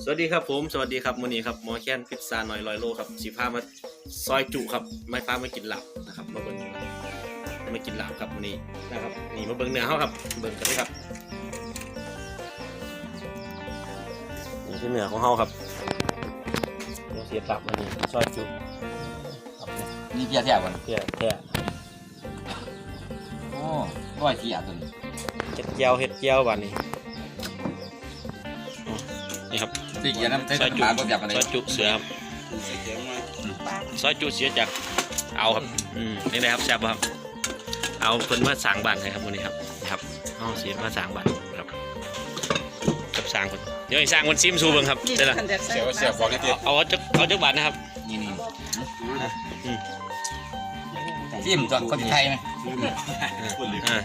สวัสดีครับผมสวัสดีครับมื้อนี้ครับหมอแค้นพิซซ่าหน่อยลอยโลครับสิพามาซอยจุครับไม่พามากินหลับนะครับมาเบิ่งมากินหลับครับมื้อนี้นะครับนี่มาเบิ่งเนื้อเฮาครับเบิ่งกันเลยครับนี่คือเนื้อของเฮาครับเราเสียบหลับมานี่ซอยจุครับนี่เพียแท้บ่นเพี้ยแท้โอ้ร้อยเพียตัวนี้เฮ็ดเจียวเฮ็ดเจียวบัดนี้อ๋ ตีเกียร์น้ำใช้ซอยน้ำจุปลาก็จับกันเลยซอยจุเสือครับซอยจุเสือจากเอาครับอืมนี่นะครับแซ่บบ่ครับ เอาเพิ่นมาสร้างบ้านให้ครับมื้อนี้ครับนะครับเอาสิมาสร้างบ้านครับกับสร้างเพิ่นเดี๋ยวให้สร้างเพิ่นซิมสู่เบิ่งครับได้ละเสียวเสียวบอกนิดเดียวเอาเอาจักเอาจักบาทนะครับนี่นี่อืมจิ้มจอนคนไทยไหมอ่า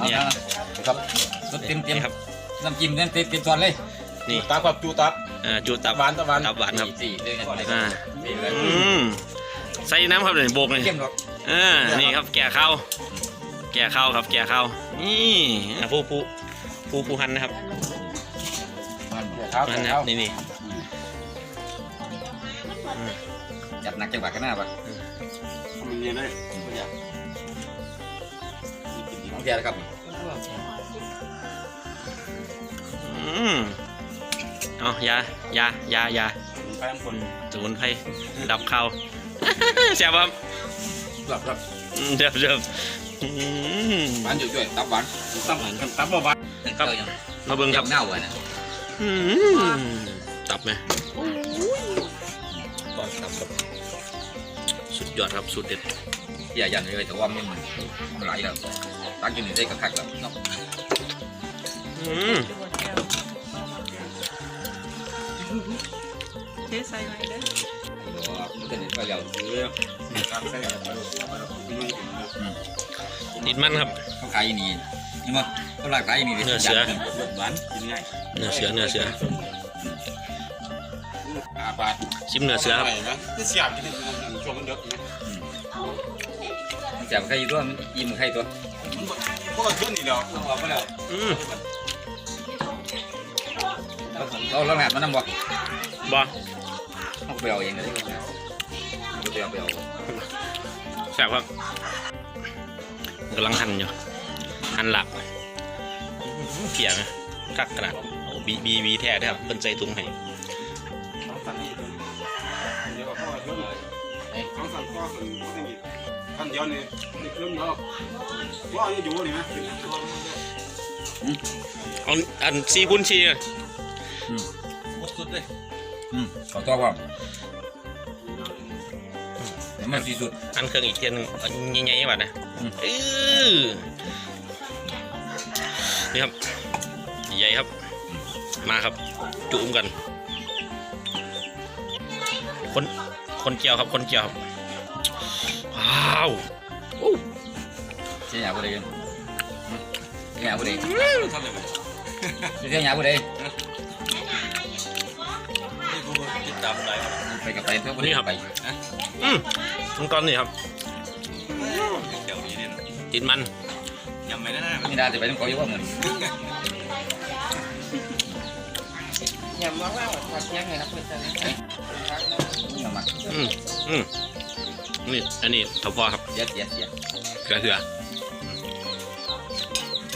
เอาละครับสดเต็มเต็มนี่ครับน้ำจิ้มเต็มเต็มเต็มจอนเลย นี่ตาครับจูตับอ่าจุตับหวานตะวันตับหวานครับสี่เลยนะอ่าสี่เลยอืมใส่น้ำครับเลยโบกเลยเข้มหรอกอ่านี่ครับแก่ข้าวแก่ข้าวครับ แก่ข้าวนี่อะผู้ผู้ผู้ผู้หันนะครับครับหันนะคครัรับบนี่นี่จัดหนักจังหวะกันหน้าปะมันเย็นเลยน้องเพียครับอืม เอายายายายาไปทั้งคนสมุนไพรดับข้าวแซ่บครับหลับหลับอืมเจ็บเจ็บอืมหวานอยู่ด้วยตับหวานตับกันตับบ่หวานครับมาเบิ่งครับเน่าอะนะอืมตับไหมก่อนตับครับสุดยอดครับสุดเด็ดเพียยันเลยแต่ว่ามันมันหลายแล้วตั้งกินได้กับคักแล้วเนาะอืม เทใส่ไว้เด้อมันจะเหนียวเยอะนิดมันครับ เขาขายอย่างนี้นี่มั้งเขาหลากหลายอย่างนี้เลยนื้อเสือ หวานกินง่ายเนื้อเสือเนื้อเสืออาบาดชิมเนื้อเสือครับนะที่เสียบที่ช่วงมันเยอะนะจับใครตัวอิ่มใครตัวพวกขึ้นนี่แล้วเอาไปแล้วอืม เราเราแหบมันนำบ่บ่เขาไปเอาเองเลยไปเอาไปเอาแซ่บครับกำลังหั่นอยู่หั่นหลับเพียนะคักขนาดโอ้บีบีบีแท้แท้ครับเป็นใจถุงให้สั่นนี่เดี๋ยวพ่อช่วยเลยทั้งสั่นก็สั่นก็นี่ท่านเดียวนี่นี่เครื่องเนาะว่าอยู่นี่ไหมเอาอันซีคุณชีอะห มดสุดเลยอืมขอตัวว่าเดี๋ยวมันที่สุดอันเครื่องอีกเทียนหนึงเอาใหญ่ๆแบบนะอืมเออนี่ครับ ใหญ่ครับ มาครับ จุ่มกัน คน คนเกี่ยวครับ คนเกี่ยวครับ ว้าวโอ้เสียหยาบุรีเสียหยาบุรีท่านเลยเสียหยาบุรี ดตามหลายไปกับไปเพื่อนบุรีไปอืมมันก่อนนี่ครับเดี๋ยวนี้เนี่ยติดมันยังไม่ได้นะนี่นาจะไปต้องขออยู่ว่าเหมือนอย่ามาว่าว่าผักยังไงครับเพื่อนจะได้มันมาอืมอืมนี่อันนี้ทพอครับเสียเสียเสียเกลือเถือ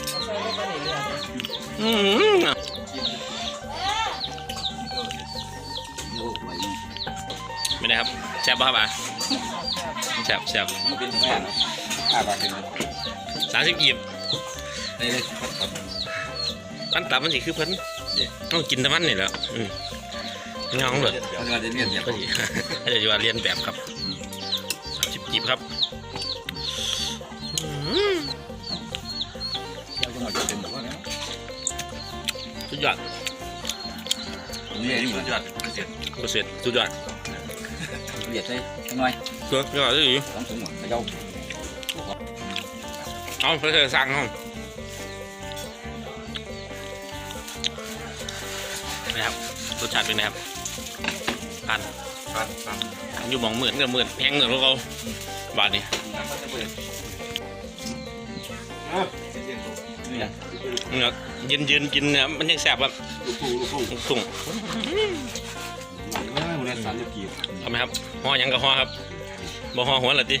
เอาใส่ไว้ก็ได้เรื่อยอืม ไม่ได้ครับแซ่บป่ะครับอะแซ่บแซ่บมันเป็นแม่ห้าบาทเป็นสามสิบกีบเลยเลยมันตับมันสิคือเพิ่นต้องกินแต่มันนี่แหละอืมเงาของเหลือเขาจะเรียนเสียก็ดีเดี๋ยวจะว่าเรียนแบบครับสามสิบกีบครับอืมเราจะมาเป็นแบบว่าสุดยอดนี่นี่เหมือนยอดเสร็จเกษตรสุดยอด เหยียดใช่หน่อยเกลือยอดเลยต้องสูงหมดเจ้าเอาไปเถอะสั่งห้องนะครับรสชาติเป็นไงครับผ่านครับครับอยู่หมองเหมือนกับเหมือนแห้งเหมือนพวกเราบาทนี้เออเสร็จเนาะยืนยืนกินเนี่ยมันยังแสบแบบลูกทุ่งลูกทุ่งสุ่งเอ้ย มันได้สารจะกีบทำไหมครับห่อหยังกับห่อครับบ่ห่อหัวละติ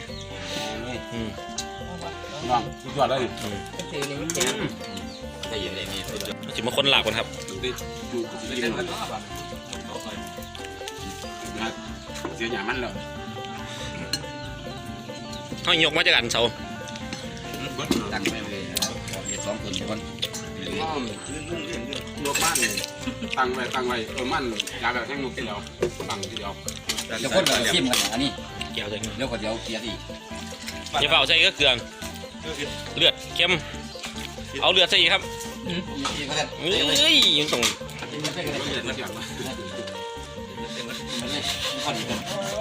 อืมน้องสุดยอดเลยนี่อืมก็ถือนี่มันเป็นได้ยินได้มีสุดยอดจิมาคนหลากก่อนครับดูดิดูสิกินมันเสียหยามันแล้วเฮายกมาจากอันเสาเบิดตั้งไม่เลยมีสองคนคนหรืออ้อมลวกมัน ตั้งไว้ตั้งไว้เออมันยาแบบแห้งนุกทีเดียวตั้งทีเดียวเดี๋ยวคนก็ชิมกันอันนี้เกี่ยวจังเดี๋ยวก็เดี๋ยวเกียร์อีกอย่าเฝ้าใส่ก็เกลือเลือดเค็มเอาเลือดใส่อีกครับนี่ก็ได้เอ้ยยังต้องไม่ใช่ก็ได้เสียมันเสียงคนอีกคน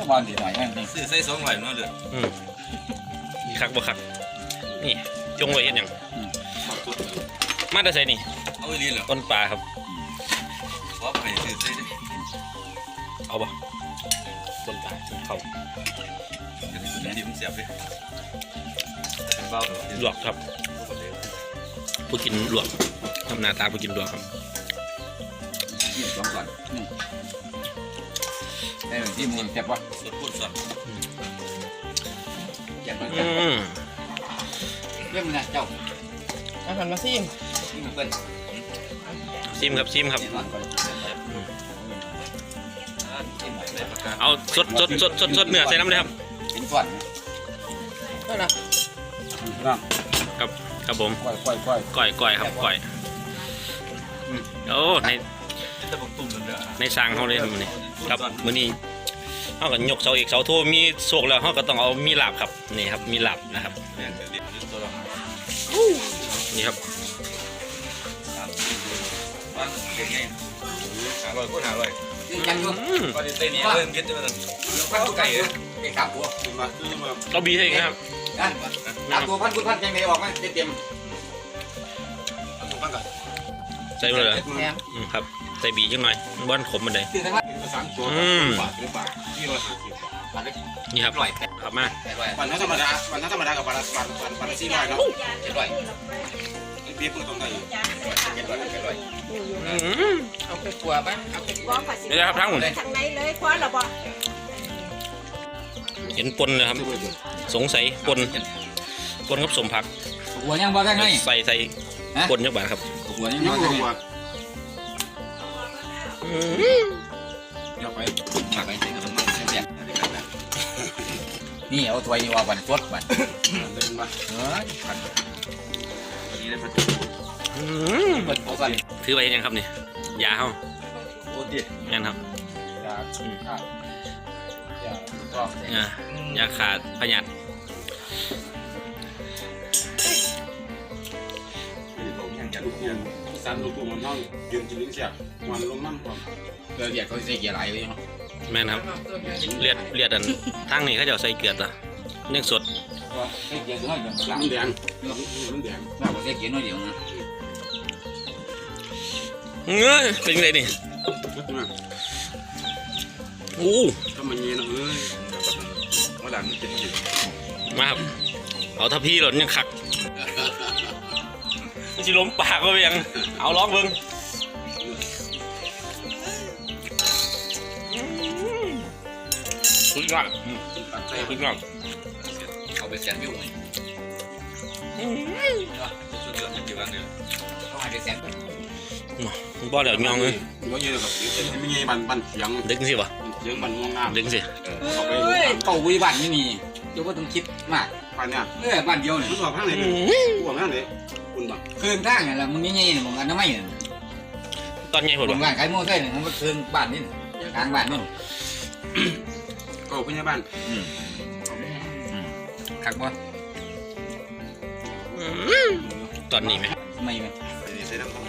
บอลดีหน่อยแม่งซื้อใส่สองร้อยเนาะเดือดอืมคักบ่คักนี่จงไว้เฮ็ดหยังมาแต่ใส่นี่เอาอีหลีเหรอต้นปลาครับ ขอไปซื้อใส่ดิเอาบ่ต้นปลาเขาเดี๋ยวนี้ดิมันเสียบเลยเป็นเบาเหรอลวกครับผู้กินลวกทำหน้าตาผู้กินลวกครับที่สองก่อนได้ที่มึงเจ็บปะสดพูดสดเจ็บไหมอืมเรื่องนะเจ้าเอาหันมาซิมที่มันเป็นซิมครับซิมครับ เอาสดสดสดสดสดเนื้อใส่น้ำเลยครับเป็นส่วนก็ละน้องครับครับผมค่อยค่อยค่อยก้อยก้อยครับก้อยโอ้ในจะบอกตุ่มกันเด้อในสร้างเขาเลยมื้อนี้ครับมื้อนี้เขาก็ยกเสาเอกเสาโทมีโศกแล้วเขาก็ต้องเอามีลาบครับนี่ครับมีลาบนะครับแม่นเดี๋ยวนี้ตัวละนี่ครับสามสิบบ้านเด็กไงหาร้อยคนหาร้อย ยังอยู่ก็จะเต้นนี้เริ่มคิดจะเป็นพันกุไก่ไก่ขาบัวมาขึ้นมาก็บีให้อีกนะครับนั่นขาตัวพันกุพันยังไม่ออกไหมเต็มตั้งกันใส่ไปเลยครับใส่บีจังหน่อยบ้านขมมันเลยตื่นทั้งวันสามตัวบาทที่ร้อยบาทนี่ครับร้อยครับมาปดร้อยวันธรรมดาวันธรรมดากับบาทบาทบาทบาทสี่ร้อยเนาะเจ็ดร้อย เบี้ยเพิ่งต้องได้เจ็ดร้อยเจ็ดร้อยอืมเอาไปขัวบ้างเอาไปบ่ขอสินี่นะครับทั้งหมดทางไหนเลยพอละบ่เห็นปนเลยครับ สงสัยปนปนกับสมผักหัวยังบ่ได้ไงใส่ใส่ฮะปนจักบาทครับหัวยังยับ่งได้รไงวมอืมอย่าไปมาไปซื้อขนมมาเสียนี่เอาถ้วยนี่ว่าวันสดวันเดินมาเฮ้ยพันวันนี้ ได้พันอืมเปิดเอาก่อนถือไว้ยังครับนี่ยาเฮาโอ้ดิแม่นครับยาขาดยาก็อ่ายาขาดพยาธิลูกกุ้งสันลูกกุ้งมันน้องยืนกินลิ้นเสียมันลงน้ำก่อนเกลือเดียดเขาใส่เกียร์ไหลไว้เนาะแม่นครับเลือดเลือดอันทางนี้เขาจะเอาใส่เกลือตะยังสด เกียร์น้อยเดียวหลังมันแดงมันแดงว่าใส่เกียร์น้อยเดียวนะเอ้ยเป็นไงนี่ลึกมากอู้ก็มันเย็นเอ้ยเมื่หลังมันเป็นอยู่มาครับเอาถ้าพี่หล่นยังคักมันสิล้มปากก็ไปยังเอาร้องเบิ่งสุดยอดสุดยอด ไปแสนวิวเลยชุดเดือนเป็นอยู่บ้างเดียวเขาให้ไปแสนบ่เดี๋ยวยองเลยว่าเย็นแบบไม่เงี้ยบันบันเสียงดึงสิวะเสียงบันง่วงน้ำดึงสิเอาไปเข้าวิบ้านไม่มีเจ้าก็ต้องคิดมากปันเนี่ยเออบ้านเดียวเนี่ยมันบอกข้างไหนเลยกูบอกข้างไหนคุณบังเครื่องทางเนี่ยละมึงยังไงเนี่ยมึงอันนั้นไม่เนี่ยตอนใหญ่หมดมึวะงร้านขายโม่ไส้เนี่ยมันก็เครื่องบ้านนี่กลางบ้านนี่ก็พยาบาล คักบ่ตอนนี้ไหมไม่ไหมใส่น้ำหอม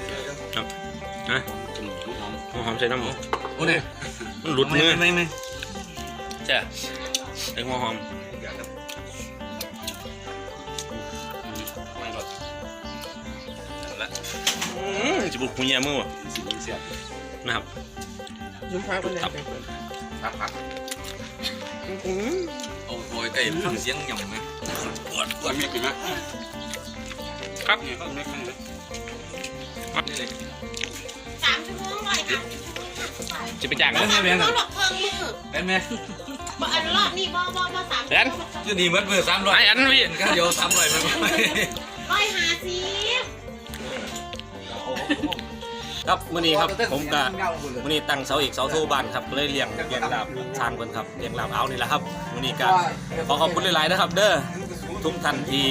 ฮะหอมหอมใส่น้ำหอมโอ้เนี่ยมันหลุดมือไม่ไม่ใช่ไอ้หัวหอมไม่หรอกละจะบุกหัวเยี่ยมือวะสิ่งเสียนะครับยุ่งพาคนไหนครับครับเอา โอยไก่ฟังเสียงยำไหมปวดปวว่าดเมฆเห็นไหมครับเนี่ยก็เมฆข้างเลยสามชั่วโมงเลยค่ะจะไปจ้างสามมั้ยชั่วโมงหลอกเพิ่งมือเป็นไหมบ่อันรอบนี้บ่บ่บ่สามแสนจะดีเหมือนมือสามร้อยไอ้อันพี่ก็เดี๋ยวสามร้อยมั ครับมื้อนี้ครับผมก็มื้อนี้ตั้งเสาเอกเสาโทบ้านครับเลยเลี้ยงเลี้ยงลาบทางเพิ่นครับเลี้ยงลาบเอานี่แหละครับมื้อนี้ก็ขอขอบคุณหลายๆนะครับ เด้อทุกท่านที่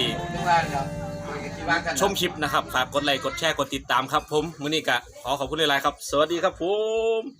ชมคลิปนะครับฝากกดไลค์กดแชร์กดติดตามครับ ผมมื้อนี้ก็ขอขอบคุณหลายๆครับ สวัสดีครับผม